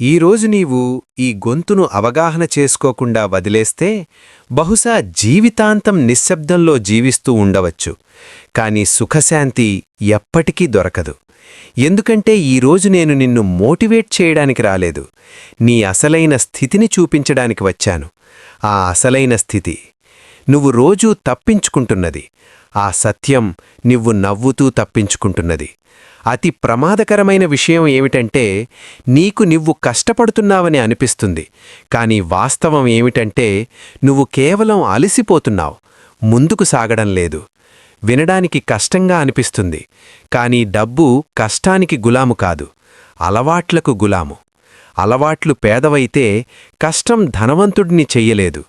ఈరోజు నీవు ఈ గొంతును అవగాహన చేసుకోకుండా వదిలేస్తే బహుశా జీవితాంతం నిశ్శబ్దంలో జీవిస్తూ ఉండవచ్చు. కాని సుఖశాంతి ఎప్పటికీ దొరకదు. ఎందుకంటే ఈరోజు నేను నిన్ను మోటివేట్ చేయడానికి రాలేదు. నీ అసలైన స్థితిని చూపించడానికి వచ్చాను. ఆ అసలైన స్థితి నువ్వు రోజూ తప్పించుకుంటున్నది. ఆ సత్యం నువ్వు నవ్వుతూ తప్పించుకుంటున్నది. అతి ప్రమాదకరమైన విషయం ఏమిటంటే నీకు నువ్వు కష్టపడుతున్నావని అనిపిస్తుంది కానీ వాస్తవం ఏమిటంటే నువ్వు కేవలం అలసిపోతున్నావు ముందుకు సాగడం లేదు. వినడానికి కష్టంగా అనిపిస్తుంది కానీ డబ్బు కష్టానికి గులాము కాదు అలవాట్లకు గులాము. అలవాట్లు పేదవైతే కష్టం ధనవంతుడిని చెయ్యలేదు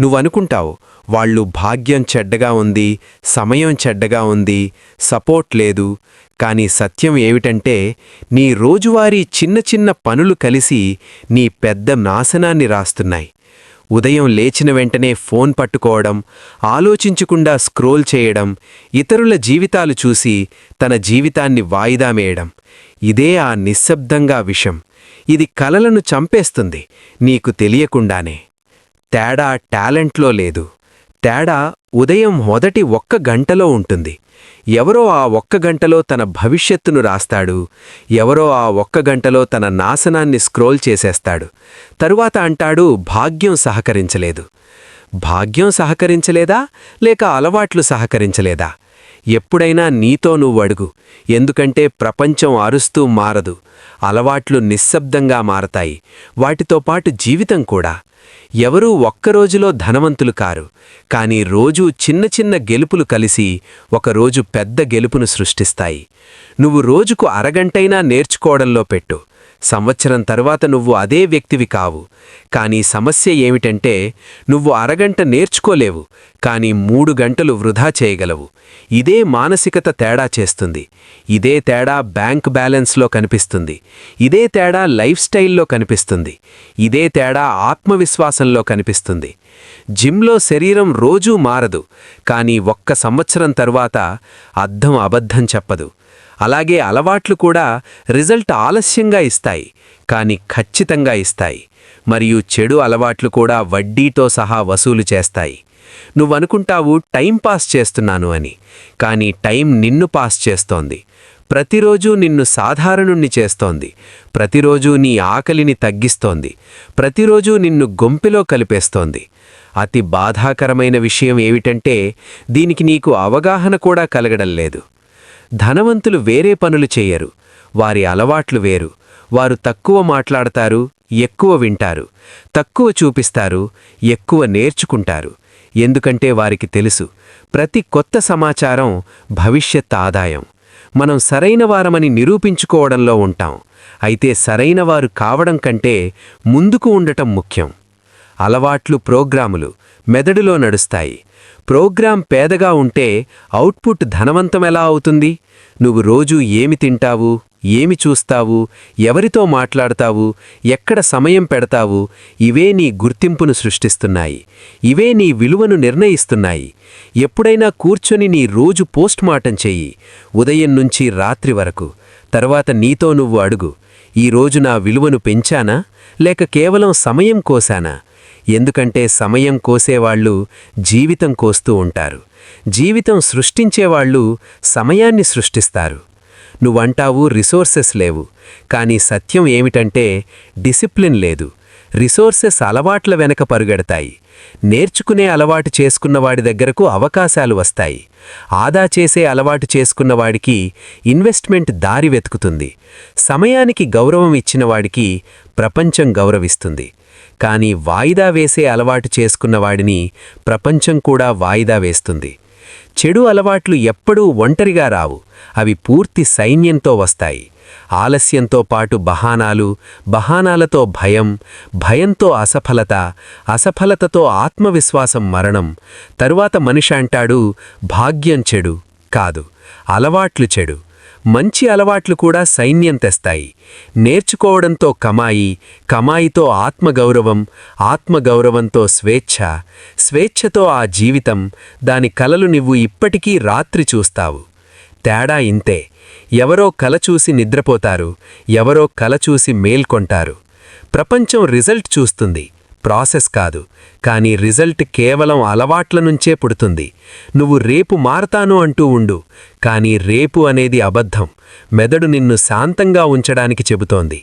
నువ్వనుకుంటావు వాళ్ళు భాగ్యం చెడ్డగా ఉంది సమయం చెడ్డగా ఉంది సపోర్ట్ లేదు. కానీ సత్యం ఏమిటంటే నీ రోజువారీ చిన్న చిన్న పనులు కలిసి నీ పెద్ద నాశనాన్ని రాస్తున్నాయి. ఉదయం లేచిన వెంటనే ఫోన్ పట్టుకోవడం ఆలోచించకుండా స్క్రోల్ చేయడం ఇతరుల జీవితాలు చూసి తన జీవితాన్ని వాయిదామేయడం ఇదే ఆ నిశ్శబ్దంగా విషం. ఇది కలలను చంపేస్తుంది నీకు తెలియకుండానే. తేడా టాలెంట్లో లేదు. తేడా ఉదయం మొదటి ఒక్క గంటలో ఉంటుంది. ఎవరో ఆ ఒక్క గంటలో తన భవిష్యత్తును రాస్తాడు. ఎవరో ఆ ఒక్క గంటలో తన నాశనాన్ని స్క్రోల్ చేసేస్తాడు. తరువాత అంటాడు భాగ్యం సహకరించలేదు. భాగ్యం సహకరించలేదా? లేక అలవాట్లు సహకరించలేదా? ఎప్పుడైనా నీతో నువ్వు అడుగు. ఎందుకంటే ప్రపంచం అరుస్తూ మారదు. అలవాట్లు నిశ్శబ్దంగా మారతాయి. వాటితో పాటు జీవితం కూడా. ఎవరూ ఒక్కరోజులో ధనవంతులు కారు. కాని రోజూ చిన్న చిన్న గెలుపులు కలిసి ఒకరోజు పెద్ద గెలుపును సృష్టిస్తాయి. నువ్వు రోజుకు అరగంటైనా నేర్చుకోవడంలో పెట్టు. సంవత్సరం తరువాత నువ్వు అదే వ్యక్తివి కావు. కానీ సమస్య ఏమిటంటే నువ్వు అరగంట నేర్చుకోలేవు కానీ మూడు గంటలు వృధా చేయగలవు. ఇదే మానసికత తేడా చేస్తుంది. ఇదే తేడా బ్యాంక్ బ్యాలెన్స్లో కనిపిస్తుంది. ఇదే తేడా లైఫ్ స్టైల్లో కనిపిస్తుంది. ఇదే తేడా ఆత్మవిశ్వాసంలో కనిపిస్తుంది. జిమ్లో శరీరం రోజూ మారదు కానీ ఒక్క సంవత్సరం తరువాత అద్దం అబద్ధం చెప్పదు. అలాగే అలవాట్లు కూడా రిజల్ట్ ఆలస్యంగా ఇస్తాయి కానీ ఖచ్చితంగా ఇస్తాయి. మరియు చెడు అలవాట్లు కూడా వడ్డీతో సహా వసూలు చేస్తాయి. నువ్వనుకుంటావు టైం పాస్ చేస్తున్నాను అని కానీ టైం నిన్ను పాస్ చేస్తోంది. ప్రతిరోజు నిన్ను సాధారణుణ్ణి చేస్తోంది. ప్రతిరోజూ నీ ఆకలిని తగ్గిస్తోంది. ప్రతిరోజు నిన్ను గొంపిలో కలిపేస్తోంది. అతి బాధాకరమైన విషయం ఏమిటంటే దీనికి నీకు అవగాహన కూడా కలగడం లేదు. ధనవంతులు వేరే పనులు చేయరు. వారి అలవాట్లు వేరు. వారు తక్కువ మాట్లాడతారు ఎక్కువ వింటారు. తక్కువ చూపిస్తారు ఎక్కువ నేర్చుకుంటారు. ఎందుకంటే వారికి తెలుసు ప్రతి కొత్త సమాచారం భవిష్యత్ ఆదాయం. మనం సరైన వారమని నిరూపించుకోవడంలో ఉంటాం. అయితే సరైనవారు కావడం కంటే ముందుకు ఉండటం ముఖ్యం. అలవాట్లు ప్రోగ్రాములు మెదడులో నడుస్తాయి. ప్రోగ్రాం పేదగా ఉంటే అవుట్పుట్ ధనవంతమెలా అవుతుంది? నువ్వు రోజూ ఏమి తింటావు? ఏమి చూస్తావు? ఎవరితో మాట్లాడతావు? ఎక్కడ సమయం పెడతావు? ఇవే నీ గుర్తింపును సృష్టిస్తున్నాయి. ఇవే నీ విలువను నిర్ణయిస్తున్నాయి. ఎప్పుడైనా కూర్చొని నీ రోజు పోస్ట్మార్టం చెయ్యి. ఉదయం నుంచి రాత్రి వరకు. తర్వాత నీతో నువ్వు అడుగు. ఈరోజు నా విలువను పెంచానా? లేక కేవలం సమయం కోశానా ఎందుకంటే సమయం కోసేవాళ్ళు జీవితం కోస్తూ ఉంటారు. జీవితం సృష్టించేవాళ్ళు సమయాన్ని సృష్టిస్తారు. నువ్వంటావు రిసోర్సెస్ లేవు. కానీ సత్యం ఏమిటంటే డిసిప్లిన్ లేదు. రిసోర్సెస్ అలవాట్ల వెనక పరుగెడతాయి. నేర్చుకునే అలవాటు చేసుకున్నవాడి దగ్గరకు అవకాశాలు వస్తాయి. ఆదా చేసే అలవాటు చేసుకున్నవాడికి ఇన్వెస్ట్మెంట్ దారి వెతుకుతుంది. సమయానికి గౌరవం ఇచ్చినవాడికి ప్రపంచం గౌరవిస్తుంది. కానీ వాయిదా వేసే అలవాటు చేసుకున్నవాడిని ప్రపంచం కూడా వాయిదా వేస్తుంది. చెడు అలవాట్లు ఎప్పుడూ ఒంటరిగా రావు. అవి పూర్తి సైన్యంతో వస్తాయి. ఆలస్యంతో పాటు బహానాలు బహానాలతో భయం భయంతో అసఫలత అసఫలతతో ఆత్మవిశ్వాసం మరణం తరువాత మనిషి అంటాడు భాగ్యం చెడు కాదు అలవాట్లు చెడు. మంచి అలవాట్లు కూడా సైన్యం తెస్తాయి. నేర్చుకోవడంతో కమాయి కమాయితో ఆత్మగౌరవం ఆత్మగౌరవంతో స్వేచ్ఛ స్వేచ్ఛతో ఆ జీవితం దాని కలలు నువ్వు ఇప్పటికీ రాత్రి చూస్తావు. తేడా ఇంతే. ఎవరో కల చూసి నిద్రపోతారు ఎవరో కల చూసి మేల్కొంటారు. ప్రపంచం రిజల్ట్ చూస్తుంది. ప్రాసెస్ కాదు కానీ రిజల్ట్ కేవలం అలవాట్ల నుంచే పుడుతుంది. నువ్వు రేపు మారతాను అంటూ ఉండు కానీ రేపు అనేది అబద్ధం. మెదడు నిన్ను శాంతంగా ఉంచడానికి చెబుతోంది.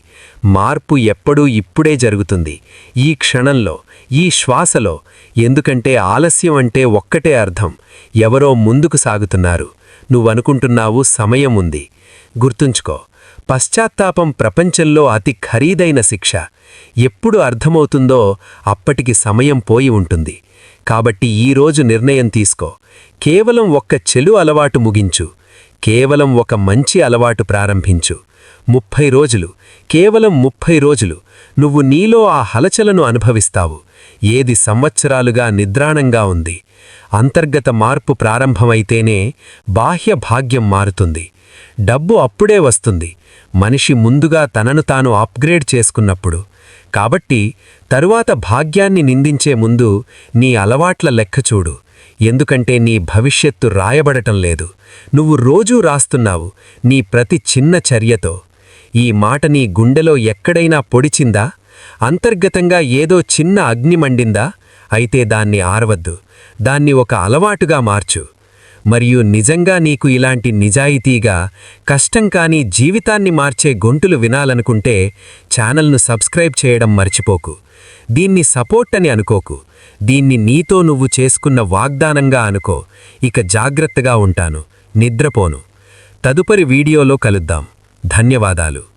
మార్పు ఎప్పుడూ ఇప్పుడే జరుగుతుంది. ఈ క్షణంలో ఈ శ్వాసలో ఎందుకంటే ఆలస్యం అంటే ఒక్కటే అర్థం. ఎవరో ముందుకు సాగుతున్నారు. నువ్వనుకుంటున్నావు సమయం ఉంది. గుర్తుంచుకో పశ్చాత్తాపం ప్రపంచంలో అతి ఖరీదైన శిక్ష. ఎప్పుడు అర్థమవుతుందో అప్పటికి సమయం పోయి ఉంటుంది. కాబట్టి ఈరోజు నిర్ణయం తీసుకో. కేవలం ఒక్క చెలు అలవాటు ముగించు. కేవలం ఒక మంచి అలవాటు ప్రారంభించు. ముప్పై రోజులు. కేవలం ముప్పై రోజులు. నువ్వు నీలో ఆ హలచలను అనుభవిస్తావు. ఏది సంవత్సరాలుగా నిద్రాణంగా ఉంది. అంతర్గత మార్పు ప్రారంభమైతేనే బాహ్య భాగ్యం మారుతుంది. డబ్బు అప్పుడే వస్తుంది. మనిషి ముందుగా తనను తాను అప్గ్రేడ్ చేసుకున్నప్పుడు. కాబట్టి తరువాత భాగ్యాన్ని నిందించే ముందు నీ అలవాట్ల లెక్క చూడు. ఎందుకంటే నీ భవిష్యత్తు రాయబడటం లేదు. నువ్వు రోజూ రాస్తున్నావు నీ ప్రతి చిన్న చర్యతో. ఈ మాట నీ గుండెలో ఎక్కడైనా పొడిచిందా? అంతర్గతంగా ఏదో చిన్న అగ్ని మండిందా? అయితే దాన్ని ఆరవద్దు. దాన్ని ఒక అలవాటుగా మార్చు. మరియు నిజంగా నీకు ఇలాంటి నిజాయితీగా కష్టం కాని జీవితాన్ని మార్చే గొంతులు వినాలనుకుంటే ఛానల్ను సబ్స్క్రైబ్ చేయడం మర్చిపోకు. దీన్ని సపోర్ట్ అని అనుకోకు. దీన్ని నీతో నువ్వు చేసుకున్న వాగ్దానంగా అనుకో. ఇక జాగ్రత్తగా ఉంటాను. నిద్రపోను. తదుపరి వీడియోలో కలుద్దాం. ధన్యవాదాలు.